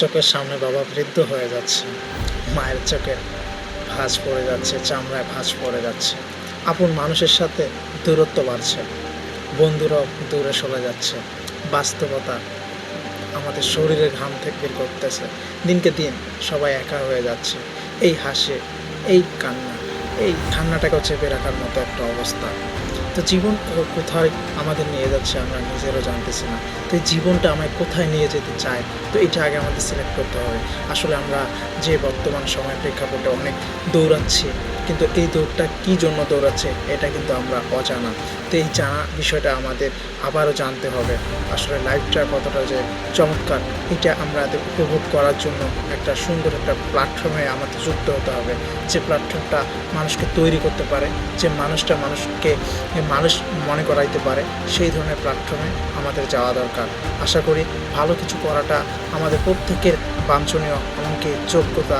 চোখের সামনে বাবা বৃদ্ধ হয়ে যাচ্ছে। মায়ের চোখে ভাঁজ পড়ে যাচ্ছে, চামড়ায় ভাঁজ পড়ে যাচ্ছে। আপন মানুষের সাথে দূরত্ব বাড়ছে। বন্ধুরাও দূরে সরে যাচ্ছে। বাস্তবতা আমাদের শরীরের ঘাম থেকে বের করতেছে। দিনকে দিন সবাই একা হয়ে যাচ্ছে। এই হাসি, এই কান্না, এই ঠান্ডাটাকেও চেপে রাখার মতো একটা অবস্থা। তো জীবন কোথায় আমাদের নিয়ে যাচ্ছে আমরা নিজেরও জানতেছি না। তো এই জীবনটা আমায় কোথায় নিয়ে যেতে চায়? তো এটা আগে আমাদের সিলেক্ট করতে হবে। আসলে আমরা যে বর্তমান সময় প্রেক্ষাপটে অনেক দৌড়াচ্ছি, কিন্তু এই দৌড়টা কী জন্য দৌড়াচ্ছে এটা কিন্তু আমরা অজানা। তো এই জানা বিষয়টা আমাদের আবারও জানতে হবে। আসলে লাইফটা কতটা যে চমৎকার, এটা আমরা উপভোগ করার জন্য একটা সুন্দর একটা প্ল্যাটফর্মে আমাদের যুক্ত হতে হবে। যে প্ল্যাটফর্মটা মানুষকে তৈরি করতে পারে, যে মানুষটা মানুষকে মানুষ মনে করাইতে পারে সেই ধরনের প্ল্যাটফর্মে আমাদের যাওয়া দরকার। আশা করি ভালো কিছু করাটা আমাদের প্রত্যেকের বাঞ্ছনীয়, এমনকি যোগ্যতা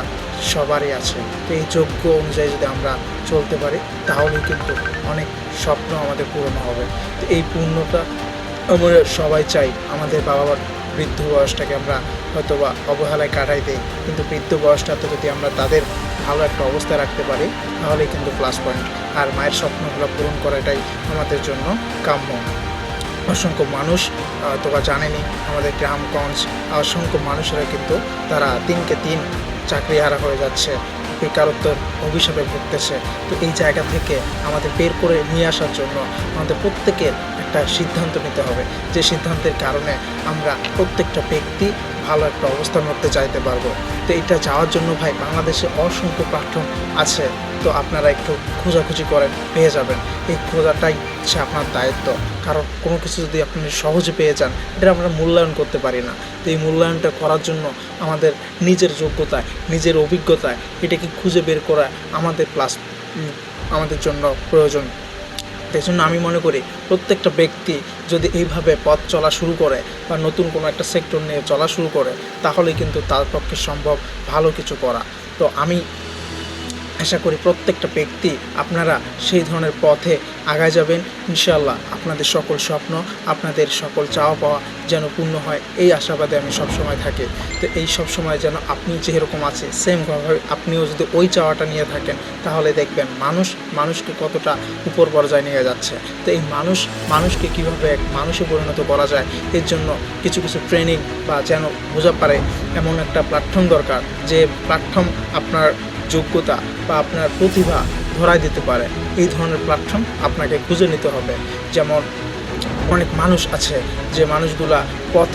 সবারই আছে। তো এই যোগ্য অনুযায়ী যদি আমরা চলতে পারি, তাহলেই কিন্তু অনেক স্বপ্ন আমাদের পূরণ হবে। তো এই পূর্ণতা আমরা সবাই চাই, আমাদের বাবা বৃদ্ধ বয়সটাকে আমরা হয়তো বা অবহেলায় কাটাই দিই, কিন্তু বৃদ্ধ বয়সটা তো যদি আমরা তাদের ভালো একটা অবস্থায় রাখতে পারি, তাহলেই কিন্তু প্লাস পয়েন্ট আর মায়ের স্বপ্নগুলো পূরণ করাটাই আমাদের জন্য কাম্য। অসংখ্য মানুষ তোমরা জানেনি আমাদের গ্রামগঞ্জ, অসংখ্য মানুষেরা কিন্তু তারা দিনকে দিন চাকরিহারা হয়ে যাচ্ছে বেকারত্বের অভিশাপে ভুগতেছে। তো এই জায়গা থেকে আমাদের বের করে নিয়ে আসার জন্য আমাদের প্রত্যেকের একটা সিদ্ধান্ত নিতে হবে। যে সিদ্ধান্তের কারণে আমরা প্রত্যেকটা ব্যক্তি ভালো একটা অবস্থার মধ্যে যাইতে পারব। তো এটা যাওয়ার জন্য ভাই বাংলাদেশে অসংখ্য প্ল্যাটফর্ম আছে। তো আপনারা একটু খোঁজাখুঁজি করেন, পেয়ে যাবেন। এই খোঁজাটাই হচ্ছে আপনার দায়িত্ব। কারণ কোনো কিছু যদি আপনি সহজে পেয়ে যান, এটা আমরা মূল্যায়ন করতে পারি না। তো এই মূল্যায়নটা করার জন্য আমাদের নিজের যোগ্যতায়, নিজের অভিজ্ঞতায়, এটাকে খুঁজে বের করা আমাদের প্লাস আমাদের জন্য প্রয়োজন। এই জন্য আমি মনে করি প্রত্যেকটা ব্যক্তি যদি এইভাবে পথ চলা শুরু করে বা নতুন কোনো একটা সেক্টর নিয়ে চলা শুরু করে তাহলে কিন্তু তার পক্ষে সম্ভব ভালো কিছু করা। তো আমি আশা করি প্রত্যেকটা ব্যক্তি আপনারা সেই ধরনের পথে আগায় যাবেন। ইনশাল্লাহ আপনাদের সকল স্বপ্ন, আপনাদের সকল চাওয়া পাওয়া যেন পূর্ণ হয়, এই আশাবাদে আমি সবসময় থাকি। তো এই সব সময় যেন আপনি যেরকম আছে সেমভাবে আপনিও যদি ওই চাওয়াটা নিয়ে থাকেন, তাহলে দেখবেন মানুষ, মানুষকে কতটা উপর পর্যায়ে নিয়ে যাচ্ছে। তো এই মানুষ, মানুষকে কীভাবে এক মানুষে পরিণত করা যায়, এর জন্য কিছু কিছু ট্রেনিং বা যেন বোঝা পারে এমন একটা প্ল্যাটফর্ম দরকার, যে প্ল্যাটফর্ম আপনার যোগ্যতা বা আপনার প্রতিভা ধরায় দিতে পারে। এই ধরনের প্ল্যাটফর্ম আপনাকে খুঁজে নিতে হবে। যেমন অনেক মানুষ আছে যে মানুষগুলা পথ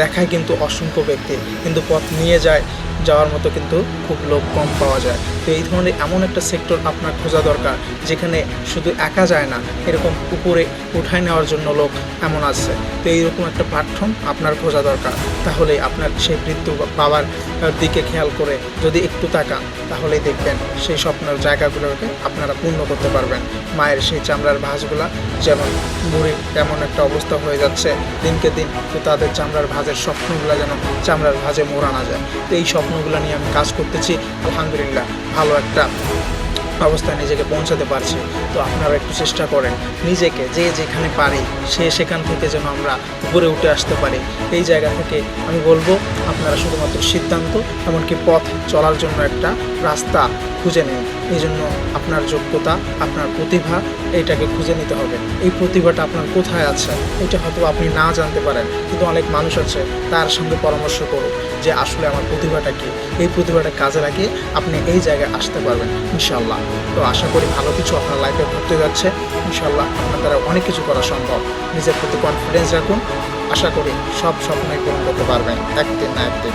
দেখায় কিন্তু অসংখ্য ব্যক্তি, কিন্তু পথ নিয়ে যায় যাওয়ার মতো কিন্তু খুব লোক কম পাওয়া যায়। তো এই ধরনের এমন একটা সেক্টর আপনার খোঁজা দরকার, যেখানে শুধু একা যায় না, এরকম উপরে উঠায় নেওয়ার জন্য লোক এমন আছে। তো এইরকম একটা প্ল্যাটফর্ম আপনার খোঁজা দরকার। তাহলে আপনার সেই বা- বাবার দিকে খেয়াল করে যদি একটু তাকান, তাহলেই দেখবেন সেই স্বপ্নের জায়গাগুলোকে আপনারা পূর্ণ করতে পারবেন। মায়ের সেই চামড়ার ভাঁজগুলা যেমন বুড়ি এমন একটা অবস্থা হয়ে যাচ্ছে, দিনকে দিন তো তাদের চামড়ার ভাঁজের স্বপ্নগুলো যেন চামড়ার ভাঁজে মোড়া না যায়। তো এই স্বপ্নগুলো নিয়ে আমি কাজ করতেছি। আলহামদুলিল্লাহ, ভালো একটা অবস্থায় নিজেকে পৌঁছাতে পারছি। তো আপনারা একটু চেষ্টা করেন নিজেকে যে যেখানে পারি, সে সেখান থেকে যেন আমরা উপরে উঠে আসতে পারি। এই জায়গা থেকে আমি বলব, আপনারা শুধুমাত্র সিদ্ধান্ত, এমনকি পথ চলার জন্য একটা রাস্তা খুঁজে নিন। এই জন্য আপনার যোগ্যতা, আপনার প্রতিভা এটাকে খুঁজে নিতে হবে। এই প্রতিভাটা আপনার কোথায় আছে? এটা হয়তো আপনি না জানতে পারেন, কিন্তু অনেক মানুষ আছে, তার সঙ্গে পরামর্শ করুন যে আসলে আমার প্রতিভাটা কি? এই প্রতিভাটা কাজে লাগিয়ে আপনি এই জায়গায় আসতে পারবেন ইনশাল্লাহ তো আশা করি ভালো কিছু আপনার লাইফে ঘটতে যাচ্ছে ইনশাল্লাহ আপনার দ্বারা অনেক কিছু করা সম্ভব। নিজের প্রতি কনফিডেন্স রাখুন। আশা করি সব স্বপ্নই পূরণ করতে পারবেন, একদিন না একদিন।